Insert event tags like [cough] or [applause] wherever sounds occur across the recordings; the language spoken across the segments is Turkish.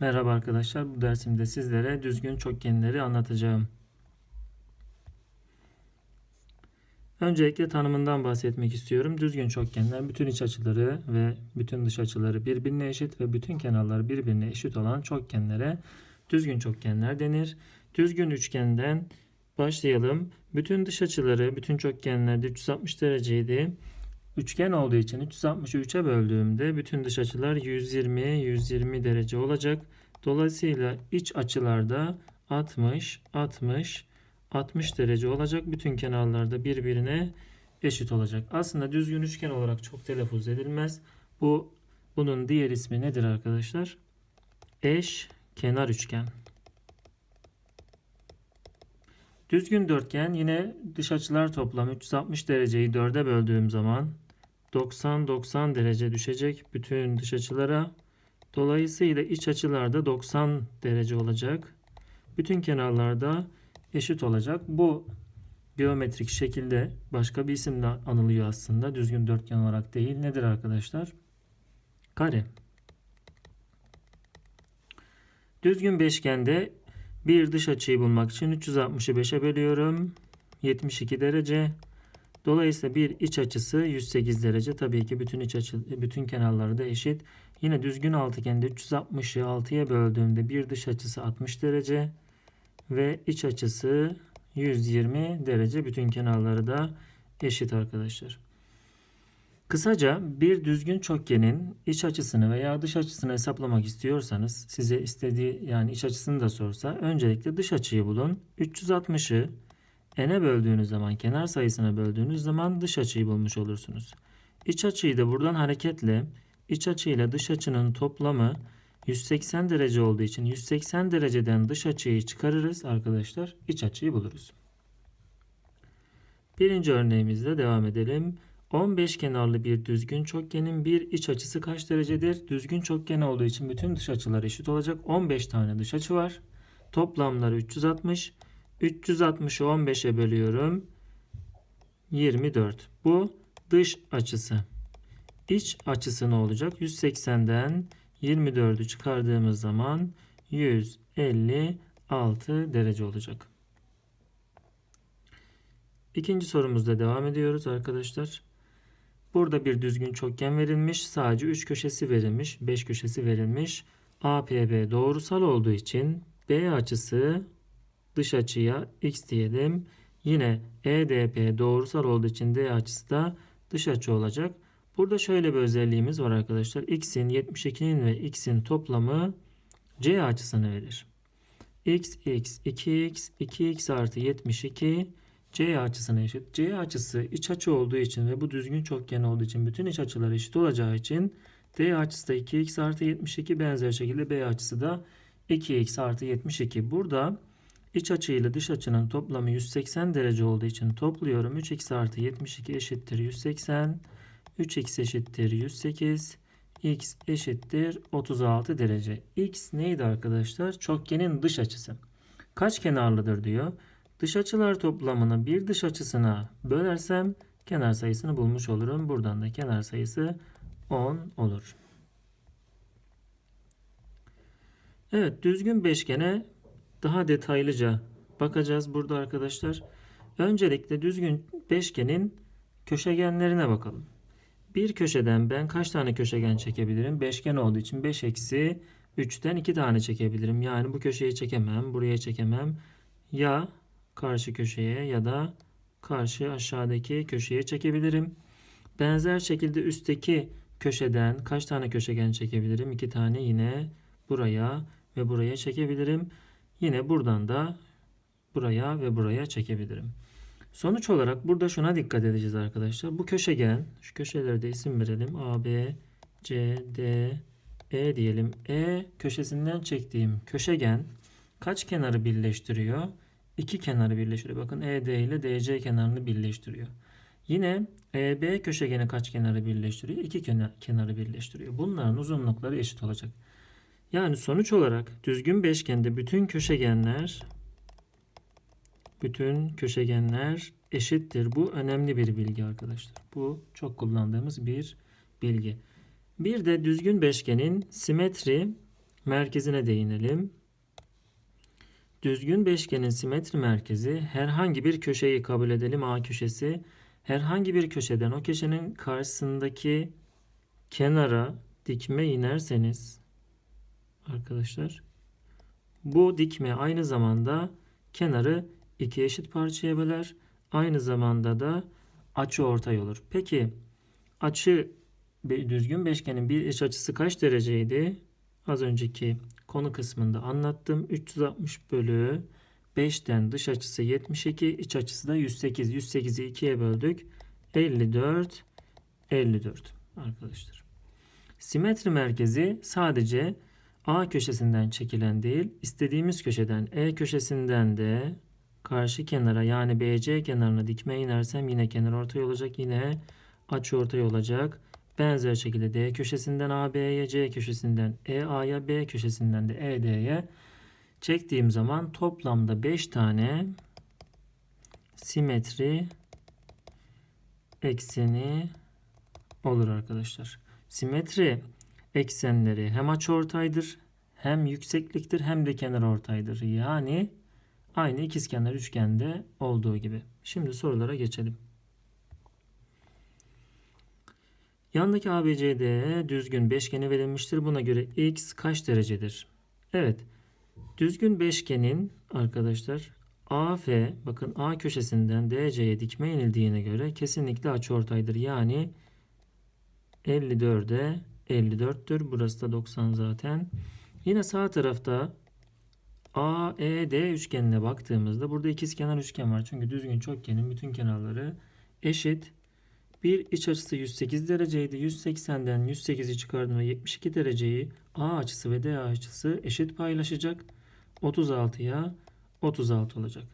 Merhaba arkadaşlar. Bu dersimde sizlere düzgün çokgenleri anlatacağım. Öncelikle tanımından bahsetmek istiyorum. Düzgün çokgenler bütün iç açıları ve bütün dış açıları birbirine eşit ve bütün kenarları birbirine eşit olan çokgenlere düzgün çokgenler denir. Düzgün üçgenden başlayalım. Bütün dış açıları, bütün çokgenlerde 360 dereceydi. Üçgen olduğu için 360'ı 3'e böldüğümde bütün dış açılar 120 120 derece olacak. Dolayısıyla iç açılarda 60 60 60 derece olacak. Bütün kenarlarda birbirine eşit olacak. Aslında düzgün üçgen olarak çok telaffuz edilmez. Bu bunun diğer ismi nedir arkadaşlar? Eş kenar üçgen. Düzgün dörtgen yine dış açılar toplamı 360 dereceyi 4'e böldüğüm zaman 90-90 derece düşecek bütün dış açılara. Dolayısıyla iç açılarda 90 derece olacak. Bütün kenarlarda eşit olacak. Bu geometrik şekilde başka bir isimle anılıyor aslında. Düzgün dörtgen olarak değil. Nedir arkadaşlar? Kare. Düzgün beşgende bir dış açıyı bulmak için 360'ı 5'e bölüyorum. 72 derece. Dolayısıyla bir iç açısı 108 derece. Tabii ki bütün iç açı bütün kenarları da eşit. Yine düzgün altıgende 360'ı 6'ya böldüğümde bir dış açısı 60 derece ve iç açısı 120 derece. Bütün kenarları da eşit arkadaşlar. Kısaca bir düzgün çokgenin iç açısını veya dış açısını hesaplamak istiyorsanız size istediği yani iç açısını da sorsa öncelikle dış açıyı bulun. 360'ı n'e böldüğünüz zaman kenar sayısına böldüğünüz zaman dış açıyı bulmuş olursunuz. İç açıyı da buradan hareketle iç açı ile dış açının toplamı 180 derece olduğu için 180 dereceden dış açıyı çıkarırız arkadaşlar. iç açıyı buluruz. Birinci örneğimizle devam edelim. 15 kenarlı bir düzgün çokgenin bir iç açısı kaç derecedir? Düzgün çokgen olduğu için bütün dış açılar eşit olacak. 15 tane dış açı var. Toplamları 360. 360'ı 15'e bölüyorum. 24. Bu dış açısı. İç açısı ne olacak? 180'den 24'ü çıkardığımız zaman 156 derece olacak. İkinci sorumuzda devam ediyoruz arkadaşlar. Burada bir düzgün çokgen verilmiş. Sadece 3 köşesi verilmiş. 5 köşesi verilmiş. APB doğrusal olduğu için B açısı dış açıya x diyelim. Yine EDP doğrusal olduğu için D açısı da dış açı olacak. Burada şöyle bir özelliğimiz var arkadaşlar. X'in 72'nin ve X'in toplamı C açısını verir. X, X, 2X, 2X artı 72 C açısına eşit. C açısı iç açı olduğu için ve bu düzgün çokgen olduğu için bütün iç açılar eşit olacağı için D açısı da 2X artı 72 benzer şekilde B açısı da 2X artı 72. Burada iç açı ile dış açının toplamı 180 derece olduğu için topluyorum. 3X artı 72 eşittir 180. 3X eşittir 108. X eşittir 36 derece. X neydi arkadaşlar? Çokgenin dış açısı. Kaç kenarlıdır diyor. Dış açılar toplamını bir dış açısına bölersem kenar sayısını bulmuş olurum. Buradan da kenar sayısı 10 olur. Evet düzgün beşgene daha detaylıca bakacağız burada arkadaşlar. Öncelikle düzgün beşgenin köşegenlerine bakalım. Bir köşeden ben kaç tane köşegen çekebilirim? Beşgen olduğu için 5 eksi 3'ten 2 tane çekebilirim. Yani bu köşeyi çekemem, buraya çekemem. Ya karşı köşeye ya da karşı aşağıdaki köşeye çekebilirim. Benzer şekilde üstteki köşeden kaç tane köşegen çekebilirim? 2 tane yine buraya ve buraya çekebilirim. Yine buradan da buraya ve buraya çekebilirim. Sonuç olarak burada şuna dikkat edeceğiz arkadaşlar. Bu köşegen, şu köşelere de isim verelim. A, B, C, D, E diyelim. E köşesinden çektiğim köşegen kaç kenarı birleştiriyor? İki kenarı birleştiriyor. Bakın ED ile DC kenarını birleştiriyor. Yine EB köşegeni kaç kenarı birleştiriyor? İki kenarı birleştiriyor. Bunların uzunlukları eşit olacak. Yani sonuç olarak düzgün beşgende bütün köşegenler bütün köşegenler eşittir. Bu önemli bir bilgi arkadaşlar. Bu çok kullandığımız bir bilgi. Bir de düzgün beşgenin simetri merkezine değinelim. Düzgün beşgenin simetri merkezi herhangi bir köşeyi kabul edelim A köşesi. Herhangi bir köşeden o köşenin karşısındaki kenara dikme inerseniz arkadaşlar bu dikme aynı zamanda kenarı iki eşit parçaya böler. Aynı zamanda da açı ortay olur. Peki açı düzgün beşgenin bir iç açısı kaç dereceydi? Az önceki konu kısmında anlattım. 360 bölü 5'ten dış açısı 72, iç açısı da 108. 108'i 2'ye böldük. 54, 54 arkadaşlar. Simetri merkezi sadece A köşesinden çekilen değil, istediğimiz köşeden E köşesinden de karşı kenara yani BC kenarına dikme inersem yine kenar ortay olacak. Yine açı ortay olacak. Benzer şekilde D köşesinden AB'ye, C köşesinden EA'ya, B köşesinden de ED'ye çektiğim zaman toplamda 5 tane simetri ekseni olur arkadaşlar. Simetri eksenleri hem açıortaydır hem yüksekliktir hem de kenar ortaydır. Yani aynı ikizkenar üçgende olduğu gibi. Şimdi sorulara geçelim. Yandaki ABCD düzgün beşgeni verilmiştir. Buna göre x kaç derecedir? Evet. Düzgün beşgenin arkadaşlar AF bakın A köşesinden DC'ye dikme inildiğine göre kesinlikle açıortaydır. Yani 54'e 54'tür. Burası da 90 zaten. Yine sağ tarafta AED üçgenine baktığımızda burada ikizkenar üçgen var. Çünkü düzgün çokgenin bütün kenarları eşit. Bir iç açısı 108 dereceydi. 180'den 108'i çıkardığımda 72 dereceyi A açısı ve D açısı eşit paylaşacak. 36'ya 36 olacak.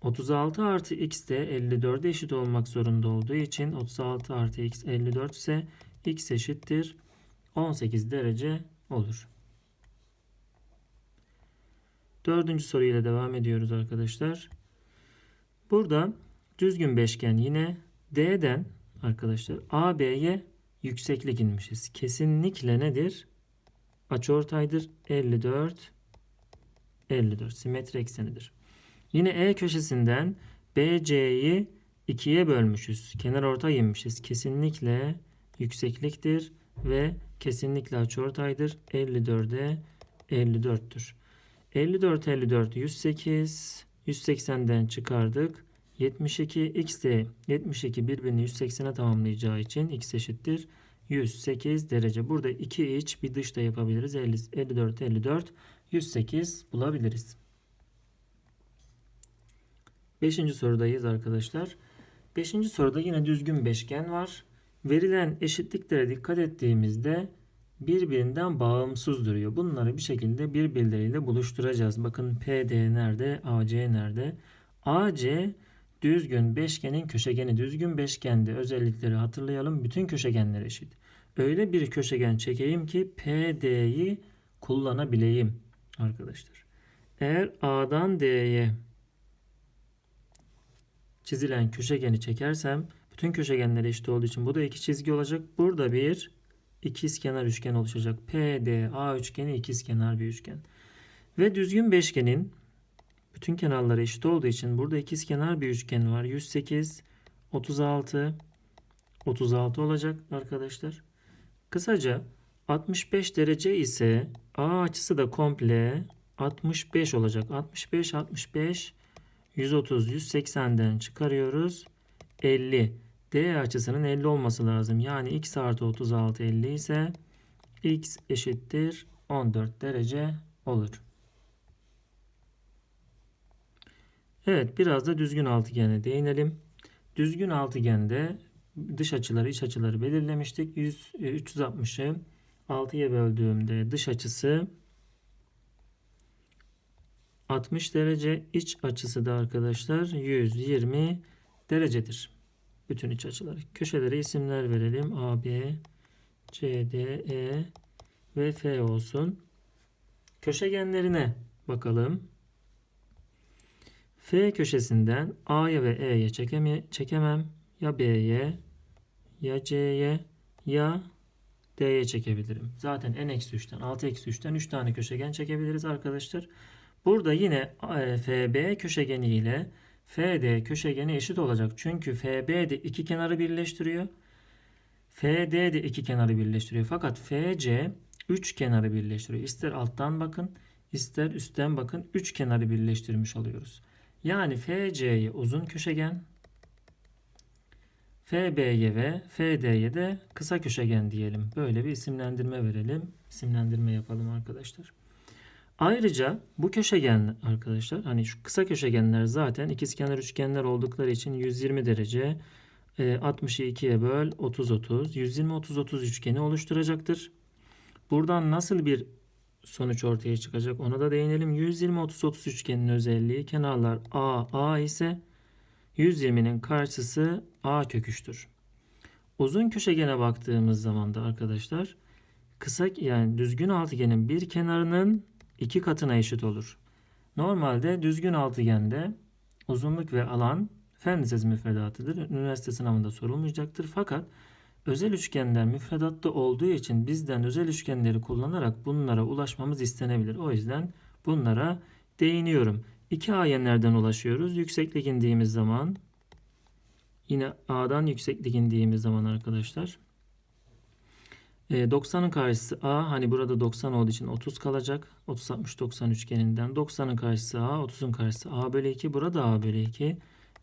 36 artı x de 54'e eşit olmak zorunda olduğu için 36 artı x 54 ise x eşittir 18 derece olur. Dördüncü soruyla devam ediyoruz arkadaşlar. Burada düzgün beşgen yine D'den arkadaşlar AB'ye yükseklik inmişiz. Kesinlikle nedir? Açıortaydır. 54 54 simetri eksenidir. Yine E köşesinden BC'yi ikiye bölmüşüz. Kenar ortay inmişiz. Kesinlikle yüksekliktir ve kesinlikle açıortaydır. 54'e 54'tür. 54 54 108 180'den çıkardık. 72 x de 72 birbirini 180'e tamamlayacağı için x eşittir 108 derece. Burada iki iç bir dış da yapabiliriz. 50, 54 54 108 bulabiliriz. Beşinci sorudayız arkadaşlar. Beşinci soruda yine düzgün beşgen var. Verilen eşitliklere dikkat ettiğimizde birbirinden bağımsız duruyor. Bunları bir şekilde birbirleriyle buluşturacağız. Bakın PD nerede? AC nerede? AC düzgün beşgenin köşegeni. Düzgün beşgende özellikleri hatırlayalım. Bütün köşegenler eşit. Öyle bir köşegen çekeyim ki PD'yi kullanabileyim arkadaşlar. Eğer A'dan D'ye çizilen köşegeni çekersem bütün köşegenler eşit olduğu için bu da iki çizgi olacak. Burada bir ikizkenar üçgen oluşacak. PDA üçgeni ikizkenar bir üçgen. Ve düzgün beşgenin bütün kenarları eşit olduğu için burada ikizkenar bir üçgen var. 108, 36, 36 olacak arkadaşlar. Kısaca 65 derece ise A açısı da komple 65 olacak. 65, 65, 130, 180'den çıkarıyoruz. 50. D açısının 50 olması lazım. Yani x artı 36 50 ise x eşittir 14 derece olur. Evet biraz da düzgün altıgene değinelim. Düzgün altıgende dış açıları iç açıları belirlemiştik. 100, 360'ı 6'ya böldüğümde dış açısı 60 derece iç açısı da arkadaşlar 120 derecedir bütün iç açıları. Köşelere isimler verelim. A, B, C, D, E ve F olsun. Köşegenlerine bakalım. F köşesinden A'ya ve E'ye çekemem. Ya B'ye ya C'ye ya D'ye çekebilirim. Zaten n-3'ten 6-3'ten 3 tane köşegen çekebiliriz arkadaşlar. Burada yine e, FB köşegeni ile FD köşegeni eşit olacak. Çünkü FB de iki kenarı birleştiriyor. FD de iki kenarı birleştiriyor. Fakat FC üç kenarı birleştiriyor. İster alttan bakın, ister üstten bakın. Üç kenarı birleştirmiş oluyoruz. Yani FC'ye uzun köşegen, FB'ye ve FD'ye de kısa köşegen diyelim. Böyle bir isimlendirme verelim. İsimlendirme yapalım arkadaşlar. Ayrıca bu köşegen arkadaşlar hani şu kısa köşegenler zaten ikizkenar üçgenler oldukları için 120 derece e, 60'ı 2'ye böl 30 30 120 30 30 üçgeni oluşturacaktır. Buradan nasıl bir sonuç ortaya çıkacak ona da değinelim. 120 30 30 üçgenin özelliği kenarlar A A ise 120'nin karşısı A köküçtür. Uzun köşegene baktığımız zaman da arkadaşlar kısa yani düzgün altıgenin bir kenarının iki katına eşit olur. Normalde düzgün altıgende uzunluk ve alan fen lisesi müfredatıdır. Üniversite sınavında sorulmayacaktır. Fakat özel üçgenler müfredatta olduğu için bizden özel üçgenleri kullanarak bunlara ulaşmamız istenebilir. O yüzden bunlara değiniyorum. 2A yerlerden ulaşıyoruz. Yükseklik indiğimiz zaman yine A'dan yükseklik indiğimiz zaman arkadaşlar e, 90'ın karşısı A. Hani burada 90 olduğu için 30 kalacak. 30 60 90 üçgeninden. 90'ın karşısı A. 30'un karşısı A bölü 2. Burada A bölü 2.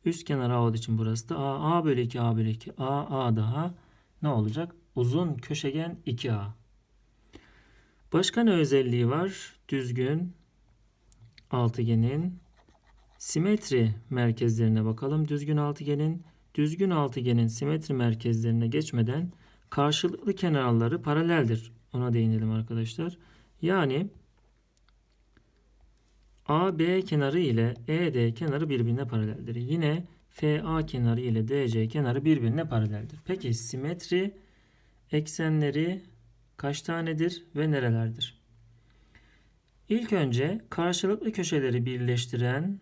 Üst kenar A olduğu için burası da A. A bölü 2 A bölü 2. A A daha ne olacak? Uzun köşegen 2A. Başka ne özelliği var? Düzgün altıgenin simetri merkezlerine bakalım. Düzgün altıgenin düzgün altıgenin simetri merkezlerine geçmeden karşılıklı kenarları paraleldir. Ona değinelim arkadaşlar. Yani AB kenarı ile ED kenarı birbirine paraleldir. Yine FA kenarı ile DC kenarı birbirine paraleldir. Peki simetri eksenleri kaç tanedir ve nerelerdir? İlk önce karşılıklı köşeleri birleştiren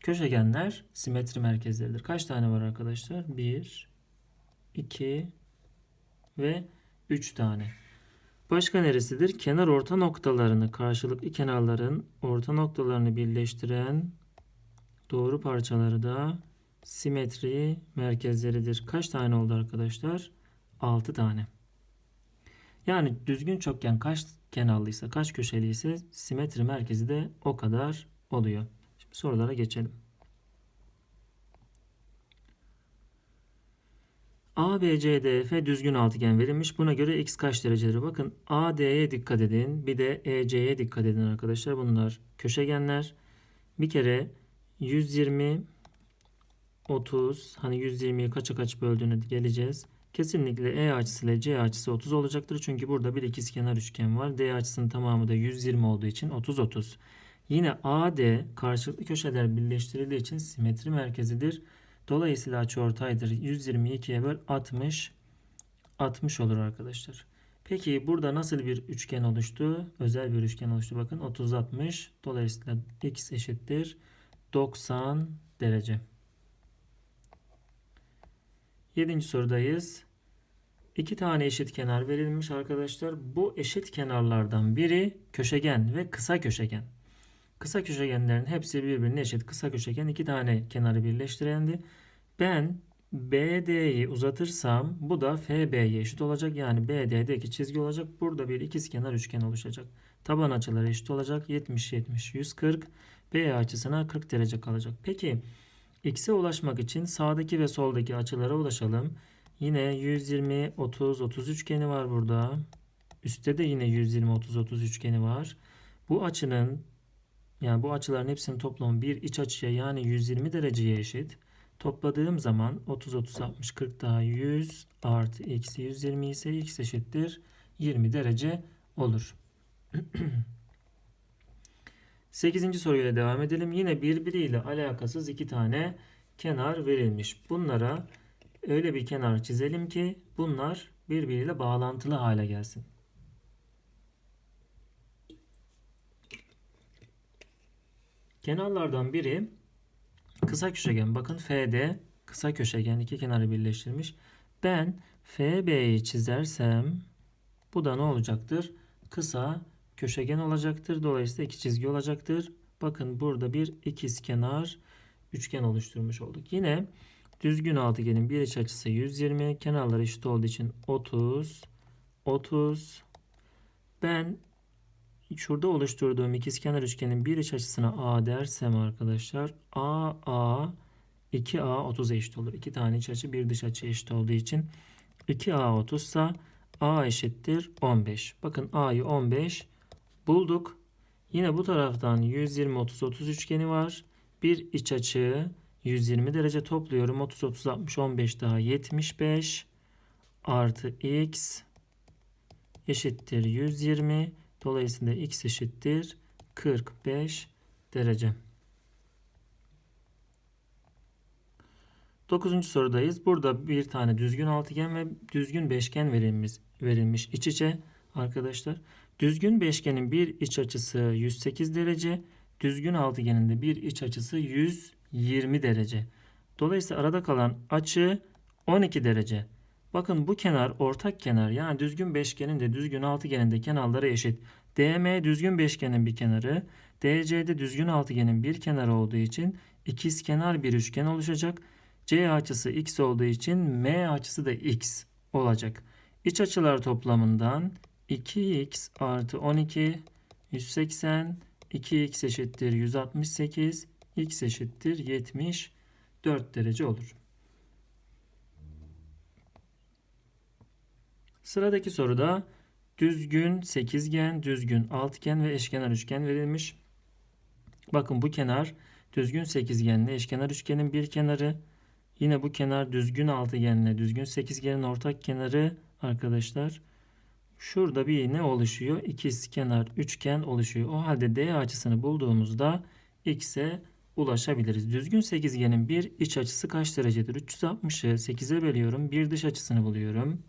köşegenler simetri merkezleridir. Kaç tane var arkadaşlar? 1, 2 ve 3 tane. Başka neresidir? Kenar orta noktalarını, karşılıklı kenarların orta noktalarını birleştiren doğru parçaları da simetri merkezleridir. Kaç tane oldu arkadaşlar? 6 tane. Yani düzgün çokgen kaç kenarlıysa, kaç köşeliyse simetri merkezi de o kadar oluyor. Şimdi sorulara geçelim. A, B, C, D, F düzgün altıgen verilmiş. Buna göre x kaç derecedir? Bakın A, D'ye dikkat edin. Bir de E, C'ye dikkat edin arkadaşlar. Bunlar köşegenler. Bir kere 120, 30. Hani 120'yi kaça kaç böldüğüne geleceğiz. Kesinlikle E açısı ile C açısı 30 olacaktır. Çünkü burada bir ikizkenar üçgen var. D açısının tamamı da 120 olduğu için 30 30. Yine AD karşılıklı köşeler birleştirildiği için simetri merkezidir. Dolayısıyla açıortaydır. 122'ye böl 60 60 olur arkadaşlar. Peki burada nasıl bir üçgen oluştu? Özel bir üçgen oluştu. Bakın 30 60. Dolayısıyla x eşittir 90 derece. Yedinci sorudayız. İki tane eşit kenar verilmiş arkadaşlar. Bu eşit kenarlardan biri köşegen ve kısa köşegen. Kısa köşegenlerin hepsi birbirine eşit. Kısa köşegen iki tane kenarı birleştirendi. Ben BD'yi uzatırsam bu da FB'ye eşit olacak. Yani BD'deki çizgi olacak. Burada bir ikizkenar üçgen oluşacak. Taban açıları eşit olacak. 70 70 140. B açısına 40 derece kalacak. Peki X'e ulaşmak için sağdaki ve soldaki açılara ulaşalım. Yine 120 30 30 üçgeni var burada. Üstte de yine 120 30 30 üçgeni var. Bu açının yani bu açıların hepsinin toplamı bir iç açıya yani 120 dereceye eşit. Topladığım zaman 30 30 60 40 daha 100 artı eksi 120 ise x eşittir 20 derece olur. [clears throat] 8. soruyla devam edelim. Yine birbiriyle alakasız iki tane kenar verilmiş. Bunlara öyle bir kenar çizelim ki bunlar birbiriyle bağlantılı hale gelsin. Kenarlardan biri kısa köşegen. Bakın FD kısa köşegen iki kenarı birleştirmiş. Ben FB'yi çizersem bu da ne olacaktır? Kısa köşegen olacaktır. Dolayısıyla iki çizgi olacaktır. Bakın burada bir ikizkenar üçgen oluşturmuş olduk. Yine düzgün altıgenin bir iç açısı 120. Kenarları eşit olduğu için 30 30 ben şurada oluşturduğum ikizkenar üçgenin bir iç açısına A dersem arkadaşlar A A 2A 30 eşit olur. 2 tane iç açı bir dış açı eşit olduğu için 2A 30 ise A eşittir 15. Bakın A'yı 15 bulduk. Yine bu taraftan 120 30 30 üçgeni var. Bir iç açı 120 derece topluyorum. 30 30 60 15 daha 75 artı x eşittir 120. Dolayısıyla x eşittir 45 derece. Dokuzuncu sorudayız. Burada bir tane düzgün altıgen ve düzgün beşgen verilmiş, verilmiş iç içe arkadaşlar. Düzgün beşgenin bir iç açısı 108 derece. Düzgün altıgenin de bir iç açısı 120 derece. Dolayısıyla arada kalan açı 12 derece. Bakın bu kenar ortak kenar yani düzgün beşgenin de düzgün altıgenin de kenarları eşit. DM düzgün beşgenin bir kenarı, DC'de düzgün altıgenin bir kenarı olduğu için ikiz kenar bir üçgen oluşacak. C açısı x olduğu için M açısı da x olacak. İç açılar toplamından 2x artı 12 180 2x eşittir 168 x eşittir 74 derece olur. Sıradaki soruda düzgün sekizgen, düzgün altıgen ve eşkenar üçgen verilmiş. Bakın bu kenar düzgün sekizgenle eşkenar üçgenin bir kenarı. Yine bu kenar düzgün altıgenle düzgün sekizgenin ortak kenarı arkadaşlar. Şurada bir ne oluşuyor? İkiz kenar üçgen oluşuyor. O halde D açısını bulduğumuzda x'e ulaşabiliriz. Düzgün sekizgenin bir iç açısı kaç derecedir? 360'ı 8'e bölüyorum. Bir dış açısını buluyorum.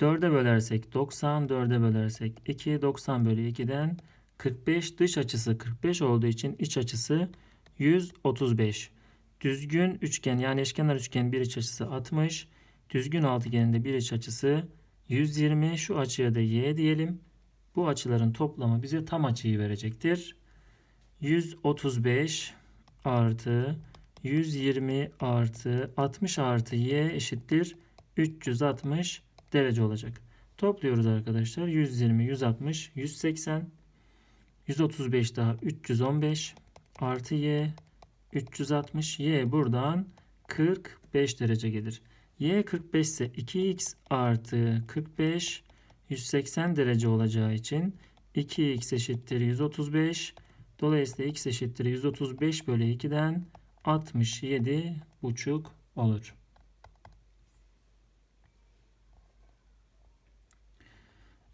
4'e bölersek 90, 4'e bölersek 2, 90 bölü 2'den 45 dış açısı 45 olduğu için iç açısı 135. Düzgün üçgen yani eşkenar üçgen bir iç açısı 60. Düzgün altıgenin de bir iç açısı 120. Şu açıya da y diyelim. Bu açıların toplamı bize tam açıyı verecektir. 135 artı 120 artı 60 artı y eşittir 360 derece olacak. Topluyoruz arkadaşlar. 120, 160, 180, 135 daha 315 artı y 360 y buradan 45 derece gelir. y 45 ise 2x artı 45 180 derece olacağı için 2x eşittir 135. Dolayısıyla x eşittir 135 bölü 2'den 67 buçuk olur.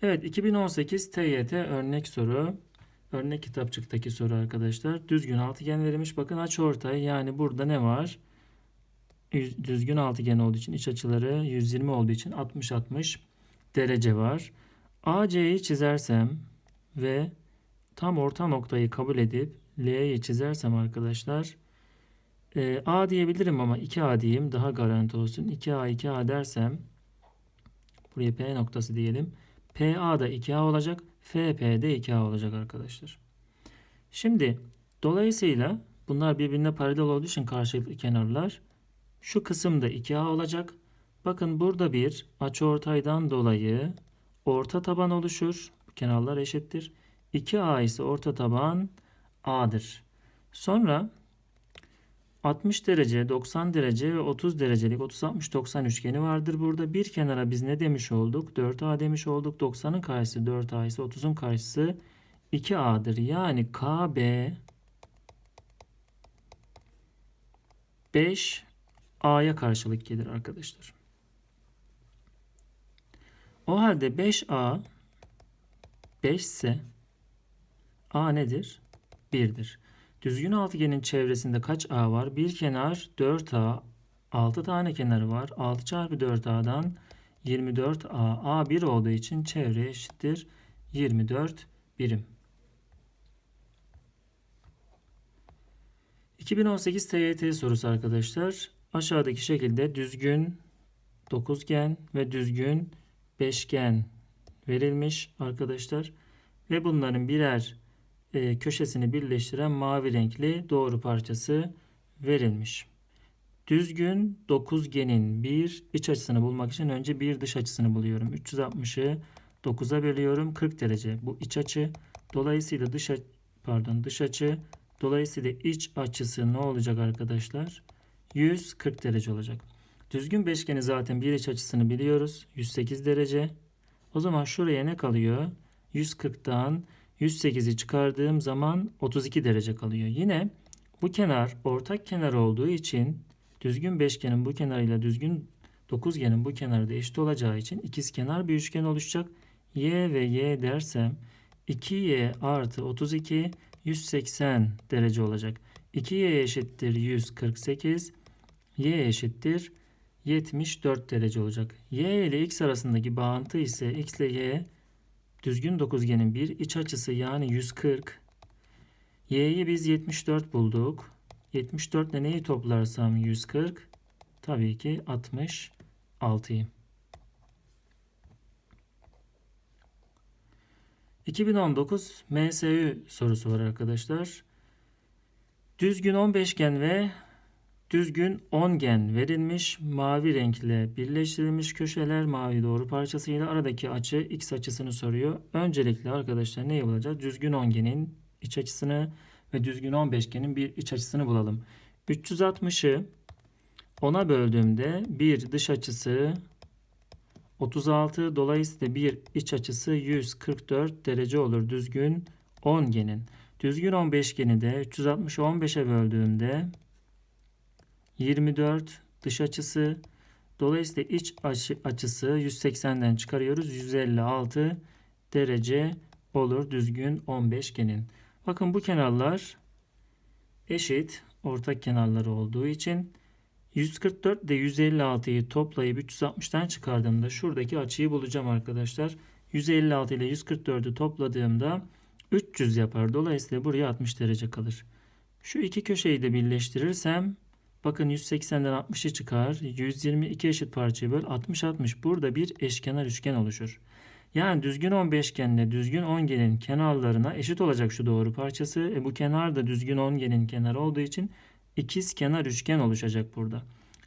Evet 2018 TYT örnek soru. Örnek kitapçıktaki soru arkadaşlar. Düzgün altıgen verilmiş. Bakın aç ortay yani burada ne var? Düzgün altıgen olduğu için iç açıları 120 olduğu için 60-60 derece var. AC'yi çizersem ve tam orta noktayı kabul edip L'yi çizersem arkadaşlar e, A diyebilirim ama 2A diyeyim daha garanti olsun. 2A 2A dersem buraya P noktası diyelim. PA da 2A olacak. FP de 2A olacak arkadaşlar. Şimdi dolayısıyla bunlar birbirine paralel olduğu için karşılıklı kenarlar şu kısım da 2A olacak. Bakın burada bir açıortaydan dolayı orta taban oluşur. Kenarlar eşittir. 2A ise orta taban A'dır. Sonra 60 derece, 90 derece ve 30 derecelik 30-60-90 üçgeni vardır. Burada bir kenara biz ne demiş olduk? 4A demiş olduk. 90'ın karşısı 4A ise 30'un karşısı 2A'dır. Yani KB 5 A'ya karşılık gelir arkadaşlar. O halde 5A 5 ise A nedir? 1'dir. Düzgün altıgenin çevresinde kaç A var? Bir kenar 4A. 6 tane kenarı var. 6 çarpı 4A'dan 24A. A 1 olduğu için çevre eşittir 24 birim. 2018 TYT sorusu arkadaşlar. Aşağıdaki şekilde düzgün dokuzgen ve düzgün beşgen verilmiş arkadaşlar. Ve bunların birer e, köşesini birleştiren mavi renkli doğru parçası verilmiş. Düzgün dokuzgenin bir iç açısını bulmak için önce bir dış açısını buluyorum. 360'ı 9'a bölüyorum 40 derece. Bu iç açı. Dolayısıyla dış a- pardon dış açı dolayısıyla iç açısı ne olacak arkadaşlar? 140 derece olacak. Düzgün beşgeni zaten bir iç açısını biliyoruz. 108 derece. O zaman şuraya ne kalıyor? 140'tan 108'i çıkardığım zaman 32 derece kalıyor. Yine bu kenar ortak kenar olduğu için düzgün beşgenin bu kenarıyla düzgün dokuzgenin bu kenarı da eşit olacağı için ikizkenar bir üçgen oluşacak. Y ve Y dersem 2Y artı 32 180 derece olacak. 2Y eşittir 148. Y eşittir 74 derece olacak. Y ile X arasındaki bağıntı ise X ile Y düzgün dokuzgenin bir iç açısı yani 140. Y'yi biz 74 bulduk. 74 ile neyi toplarsam 140. Tabii ki 66'yı. 2019 MSÜ sorusu var arkadaşlar. Düzgün 15gen ve düzgün 10gen verilmiş. Mavi renkle birleştirilmiş köşeler mavi doğru parçasıyla aradaki açı x açısını soruyor. Öncelikle arkadaşlar neyi bulacağız? Düzgün 10genin iç açısını ve düzgün 15genin bir iç açısını bulalım. 360'ı 10'a böldüğümde bir dış açısı 36 dolayısıyla bir iç açısı 144 derece olur düzgün 10genin. Düzgün 15geni de 360'ı 15'e böldüğümde 24 dış açısı dolayısıyla iç açı, açısı 180'den çıkarıyoruz 156 derece olur düzgün 15genin. Bakın bu kenarlar eşit ortak kenarları olduğu için 144 ile 156'yı toplayıp 360'tan çıkardığımda şuradaki açıyı bulacağım arkadaşlar. 156 ile 144'ü topladığımda 300 yapar. Dolayısıyla buraya 60 derece kalır. Şu iki köşeyi de birleştirirsem bakın 180'den 60'ı çıkar. 122 eşit parçayı böl 60 60. Burada bir eşkenar üçgen oluşur. Yani düzgün 15gen ile düzgün 10genin kenarlarına eşit olacak şu doğru parçası. E bu kenar da düzgün 10genin kenarı olduğu için ikiz kenar üçgen oluşacak burada.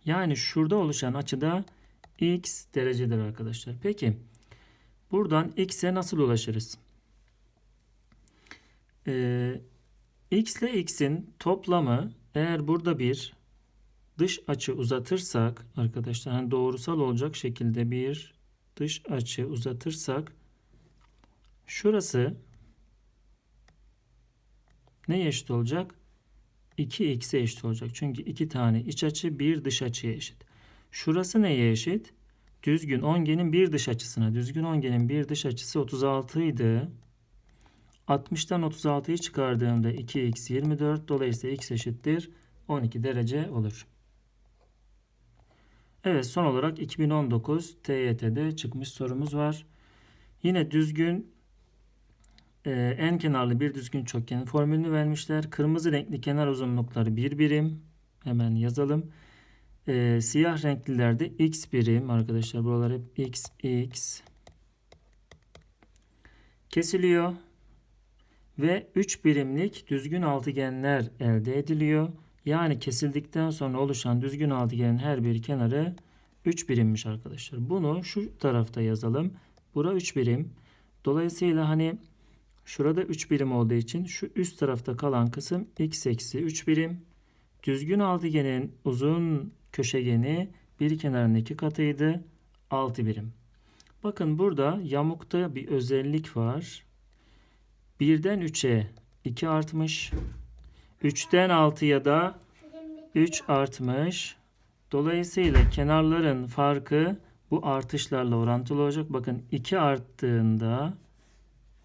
Yani şurada oluşan açıda x derecedir arkadaşlar. Peki buradan x'e nasıl ulaşırız? Ee, x ile x'in toplamı eğer burada bir dış açı uzatırsak arkadaşlar hani doğrusal olacak şekilde bir dış açı uzatırsak şurası neye eşit olacak? 2x'e eşit olacak. Çünkü iki tane iç açı bir dış açıya eşit. Şurası neye eşit? Düzgün ongenin bir dış açısına. Düzgün ongenin bir dış açısı 36 idi. 60'tan 36'yı çıkardığımda 2x 24 dolayısıyla x eşittir 12 derece olur. Evet son olarak 2019 TYT'de çıkmış sorumuz var. Yine düzgün e, en kenarlı bir düzgün çokgenin formülünü vermişler. Kırmızı renkli kenar uzunlukları bir birim. Hemen yazalım. E, siyah renklilerde x birim arkadaşlar. Buralar hep x, x. Kesiliyor. Ve 3 birimlik düzgün altıgenler elde ediliyor. Yani kesildikten sonra oluşan düzgün altıgenin her bir kenarı 3 birimmiş arkadaşlar. Bunu şu tarafta yazalım. Bura 3 birim. Dolayısıyla hani şurada 3 birim olduğu için şu üst tarafta kalan kısım x eksi 3 birim. Düzgün altıgenin uzun köşegeni bir kenarın iki katıydı. 6 birim. Bakın burada yamukta bir özellik var. 1'den 3'e 2 artmış. 3'ten 6'ya da 3 artmış. Dolayısıyla kenarların farkı bu artışlarla orantılı olacak. Bakın 2 arttığında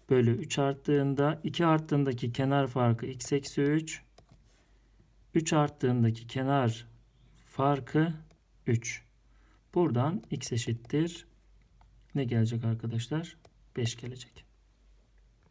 bölü 3 arttığında 2 arttığındaki kenar farkı x eksi 3. 3 arttığındaki kenar farkı 3. Buradan x eşittir. Ne gelecek arkadaşlar? 5 gelecek.